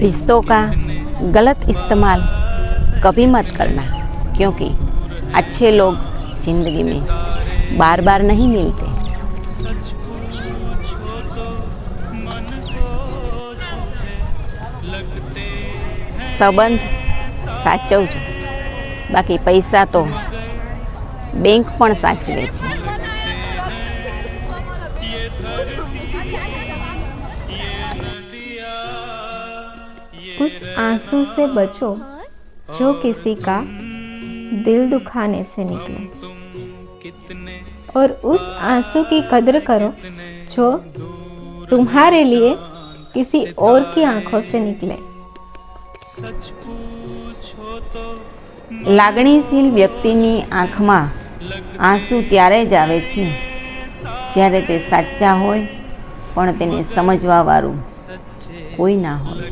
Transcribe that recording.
रिश्तों का गलत इस्तेमाल कभी मत करना क्योंकि अच्छे लोग जिंदगी में बार बार नहीं मिलते સંબંધ સાચવજો બાકી પૈસા તો બેંક પણ સાચવે છે उस आंसू से बचो जो किसी का दिल दुखाने से निकले और उस आंसू की कदर करो जो तुम्हारे लिए किसी और की आंखों से निकले લાગણીશીલ વ્યક્તિની આંખમાં આંસુ ત્યારે જ આવે છે જ્યારે તે સાચા હોય પણ તેને સમજવાવાળું ওই না হয়।